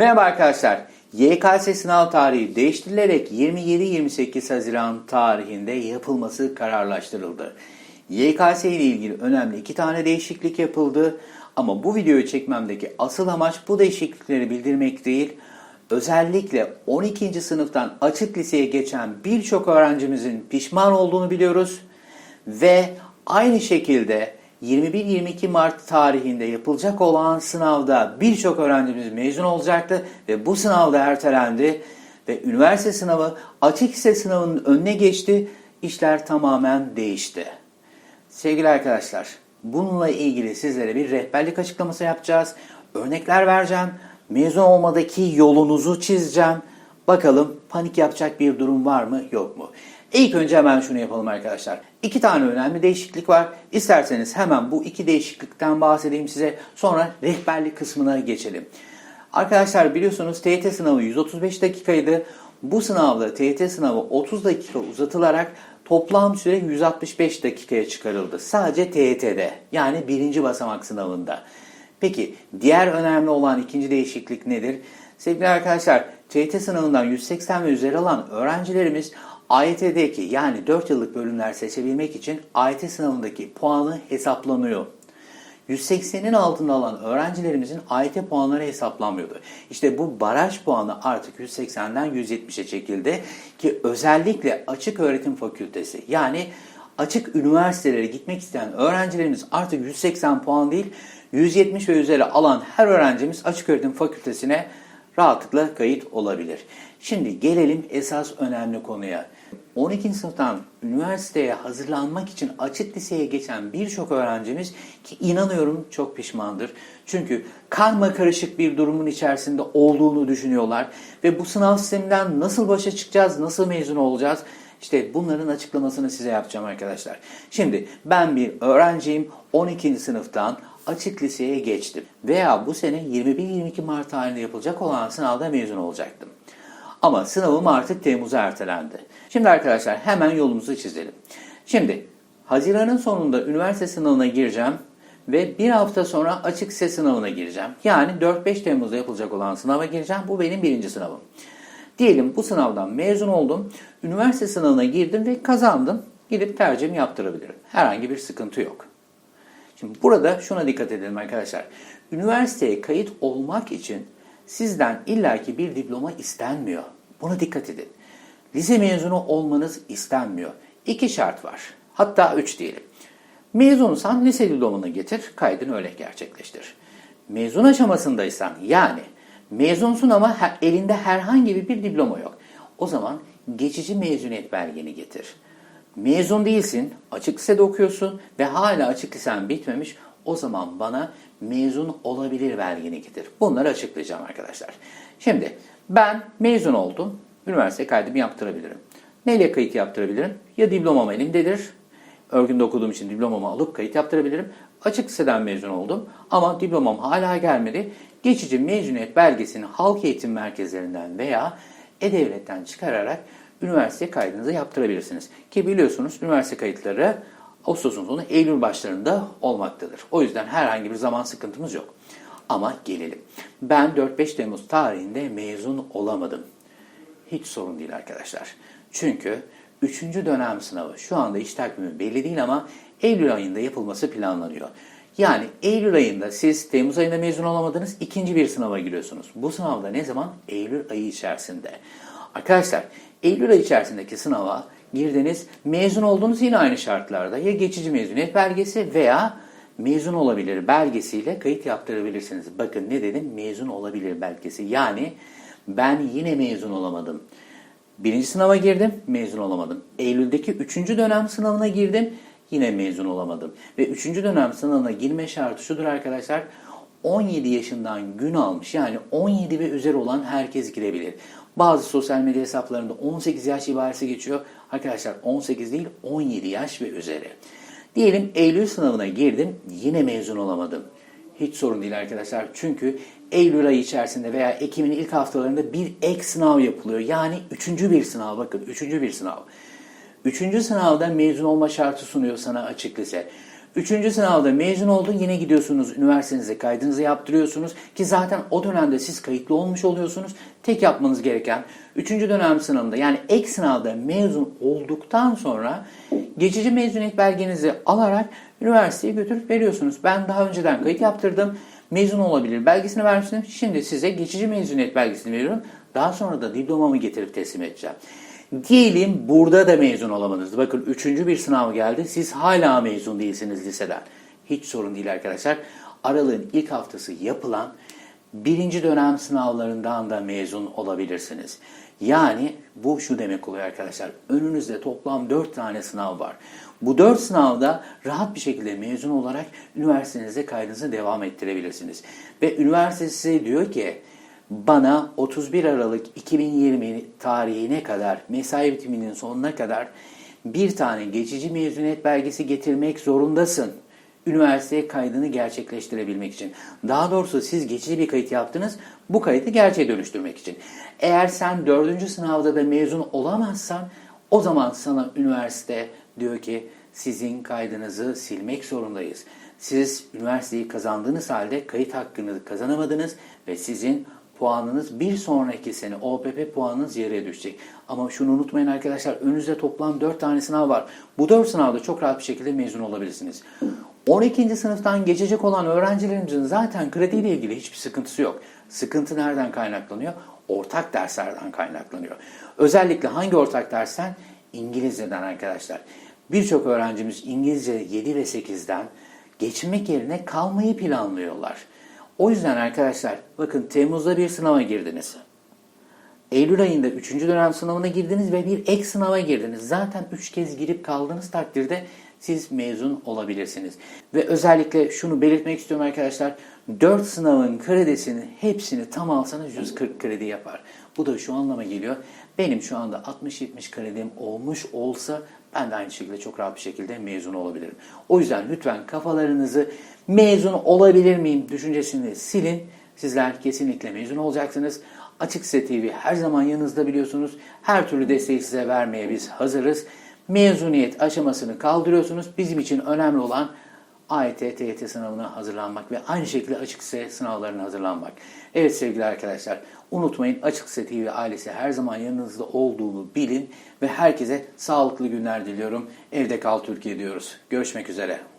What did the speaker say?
Merhaba arkadaşlar. YKS sınav tarihi değiştirilerek 27-28 Haziran tarihinde yapılması kararlaştırıldı. YKS ile ilgili önemli iki tane değişiklik yapıldı. Ama bu videoyu çekmemdeki asıl amaç bu değişiklikleri bildirmek değil, özellikle 12. sınıftan açık liseye geçen birçok öğrencimizin pişman olduğunu biliyoruz ve aynı şekilde 21-22 Mart tarihinde yapılacak olan sınavda birçok öğrencimiz mezun olacaktı ve bu sınavda ertelendi ve üniversite sınavı açık lise sınavının önüne geçti. İşler tamamen değişti. Sevgili arkadaşlar, bununla ilgili sizlere bir rehberlik açıklaması yapacağız. Örnekler vereceğim. Mezun olmadaki yolunuzu çizeceğim. Bakalım panik yapacak bir durum var mı yok mu? İlk önce hemen şunu yapalım arkadaşlar. İki tane önemli değişiklik var. İsterseniz hemen bu iki değişiklikten bahsedeyim size. Sonra rehberlik kısmına geçelim. Arkadaşlar biliyorsunuz TYT sınavı 135 dakikaydı. Bu sınavda TYT sınavı 30 dakika uzatılarak toplam süre 165 dakikaya çıkarıldı. Sadece TYT'de yani birinci basamak sınavında. Peki diğer önemli olan ikinci değişiklik nedir? Sevgili arkadaşlar TYT sınavından 180 ve üzeri alan öğrencilerimiz AYT'deki yani 4 yıllık bölümler seçebilmek için AYT sınavındaki puanı hesaplanıyor. 180'in altında alan öğrencilerimizin AYT puanları hesaplanmıyordu. İşte bu baraj puanı artık 180'den 170'e çekildi ki özellikle açık öğretim fakültesi yani açık üniversitelere gitmek isteyen öğrencilerimiz artık 180 puan değil 170 ve üzeri alan her öğrencimiz açık öğretim fakültesine rahatlıkla kayıt olabilir. Şimdi gelelim esas önemli konuya. 12. sınıftan üniversiteye hazırlanmak için açık liseye geçen birçok öğrencimiz ki inanıyorum çok pişmandır. Çünkü karma karışık bir durumun içerisinde olduğunu düşünüyorlar ve bu sınav sisteminden nasıl başa çıkacağız, nasıl mezun olacağız? İşte bunların açıklamasını size yapacağım arkadaşlar. Şimdi ben bir öğrenciyim 12. sınıftan açık liseye geçtim. Veya bu sene 21-22 Mart tarihinde yapılacak olan sınavda mezun olacaktım. Ama sınavım artık Temmuz'a ertelendi. Şimdi arkadaşlar hemen yolumuzu çizelim. Şimdi Haziran'ın sonunda üniversite sınavına gireceğim ve bir hafta sonra açık lise sınavına gireceğim. Yani 4-5 Temmuz'da yapılacak olan sınava gireceğim. Bu benim birinci sınavım. Diyelim bu sınavdan mezun oldum. Üniversite sınavına girdim ve kazandım. Gidip tercihimi yaptırabilirim. Herhangi bir sıkıntı yok. Şimdi burada şuna dikkat edelim arkadaşlar. Üniversiteye kayıt olmak için sizden illaki bir diploma istenmiyor. Buna dikkat edin. Lise mezunu olmanız istenmiyor. İki şart var. Hatta üç diyelim. Mezunsan lise diplomanı getir, kaydını öyle gerçekleştir. Mezun aşamasındaysan yani mezunsun ama elinde herhangi bir diploma yok. O zaman geçici mezuniyet belgeni getir. Mezun değilsin, açık lisede okuyorsun ve hala açık lisen bitmemiş. O zaman bana mezun olabilir belgeni getir. Bunları açıklayacağım arkadaşlar. Şimdi ben mezun oldum. Üniversite kaydımı yaptırabilirim. Neyle kayıt yaptırabilirim? Ya diplomam elimdedir. Örgünde okuduğum için diplomamı alıp kayıt yaptırabilirim. Açık liseden mezun oldum ama diplomam hala gelmedi. Geçici mezuniyet belgesini halk eğitim merkezlerinden veya E-Devlet'ten çıkararak üniversite kaydınızı yaptırabilirsiniz. Ki biliyorsunuz üniversite kayıtları Ağustos'un sonu Eylül başlarında olmaktadır. O yüzden herhangi bir zaman sıkıntımız yok. Ama gelelim. Ben 4-5 Temmuz tarihinde mezun olamadım. Hiç sorun değil arkadaşlar. Çünkü 3. dönem sınavı şu anda iş takvimi belli değil ama Eylül ayında yapılması planlanıyor. Yani Eylül ayında siz Temmuz ayında mezun olamadınız, ikinci bir sınava giriyorsunuz. Bu sınavda ne zaman? Eylül ayı içerisinde. Arkadaşlar Eylül ayı içerisindeki sınava girdiniz, mezun oldunuz yine aynı şartlarda. Ya geçici mezuniyet belgesi veya mezun olabilir belgesiyle kayıt yaptırabilirsiniz. Bakın ne dedim? Mezun olabilir belgesi. Yani ben yine mezun olamadım. Birinci sınava girdim, mezun olamadım. Eylül'deki üçüncü dönem sınavına girdim, yine mezun olamadım. Ve üçüncü dönem sınavına girme şartı şudur arkadaşlar. 17 yaşından gün almış yani 17 ve üzeri olan herkes girebilir. Bazı sosyal medya hesaplarında 18 yaş ibaresi geçiyor. Arkadaşlar 18 değil 17 yaş ve üzeri. Diyelim Eylül sınavına girdim yine mezun olamadım. Hiç sorun değil arkadaşlar. Çünkü Eylül ayı içerisinde veya Ekim'in ilk haftalarında bir ek sınav yapılıyor. Yani üçüncü bir sınav bakın üçüncü bir sınav. Üçüncü sınavda mezun olma şartı sunuyor sana açık lise. Üçüncü sınavda mezun oldun yine gidiyorsunuz üniversitenize kaydınızı yaptırıyorsunuz ki zaten o dönemde siz kayıtlı olmuş oluyorsunuz. Tek yapmanız gereken üçüncü dönem sınavında yani ek sınavda mezun olduktan sonra geçici mezuniyet belgenizi alarak üniversiteye götürüp veriyorsunuz. Ben daha önceden kayıt yaptırdım. Mezun olabilir belgesini vermiştim. Şimdi size geçici mezuniyet belgesini veriyorum. Daha sonra da diplomamı getirip teslim edeceğim. Diyelim burada da mezun olamadınız. Bakın üçüncü bir sınav geldi. Siz hala mezun değilsiniz liseden. Hiç sorun değil arkadaşlar. Aralığın ilk haftası yapılan birinci dönem sınavlarından da mezun olabilirsiniz. Yani bu şu demek oluyor arkadaşlar. Önünüzde toplam 4 tane sınav var. Bu 4 sınavda rahat bir şekilde mezun olarak üniversitenize kaydınızı devam ettirebilirsiniz. Ve üniversite size diyor ki bana 31 Aralık 2020 tarihine kadar mesai bitiminin sonuna kadar bir tane geçici mezuniyet belgesi getirmek zorundasın. Üniversiteye kaydını gerçekleştirebilmek için. Daha doğrusu siz geçici bir kayıt yaptınız, bu kaydı gerçeğe dönüştürmek için. Eğer sen dördüncü sınavda da mezun olamazsan, o zaman sana üniversite diyor ki sizin kaydınızı silmek zorundayız. Siz üniversiteyi kazandığınız halde kayıt hakkını kazanamadınız ve sizin puanınız bir sonraki sene OPP puanınız yarıya düşecek. Ama şunu unutmayın arkadaşlar önünüzde toplam 4 tane sınav var. Bu 4 sınavda çok rahat bir şekilde mezun olabilirsiniz. 12. sınıftan geçecek olan öğrencilerimizin zaten krediyle ilgili hiçbir sıkıntısı yok. Sıkıntı nereden kaynaklanıyor? Ortak derslerden kaynaklanıyor. Özellikle hangi ortak dersten? İngilizceden arkadaşlar. Birçok öğrencimiz İngilizce 7 ve 8'den geçmek yerine kalmayı planlıyorlar. O yüzden arkadaşlar bakın Temmuz'da bir sınava girdiniz. Eylül ayında 3. dönem sınavına girdiniz ve bir ek sınava girdiniz. Zaten 3 kez girip kaldığınız takdirde siz mezun olabilirsiniz. Ve özellikle şunu belirtmek istiyorum arkadaşlar. 4 sınavın kredisinin hepsini tam alsanız 140 kredi yapar. Bu da şu anlama geliyor. Benim şu anda 60-70 kredim olmuş olsa ben de aynı şekilde çok rahat bir şekilde mezun olabilirim. O yüzden lütfen kafalarınızı mezun olabilir miyim düşüncesini silin. Sizler kesinlikle mezun olacaksınız. Açık Size TV her zaman yanınızda biliyorsunuz. Her türlü desteği size vermeye biz hazırız. Mezuniyet aşamasını kaldırıyorsunuz. Bizim için önemli olan AYT, TYT sınavına hazırlanmak ve aynı şekilde Açık Lise sınavlarına hazırlanmak. Evet sevgili arkadaşlar unutmayın Açık Lise TV ailesi her zaman yanınızda olduğunu bilin ve herkese sağlıklı günler diliyorum. Evde kal Türkiye diyoruz. Görüşmek üzere.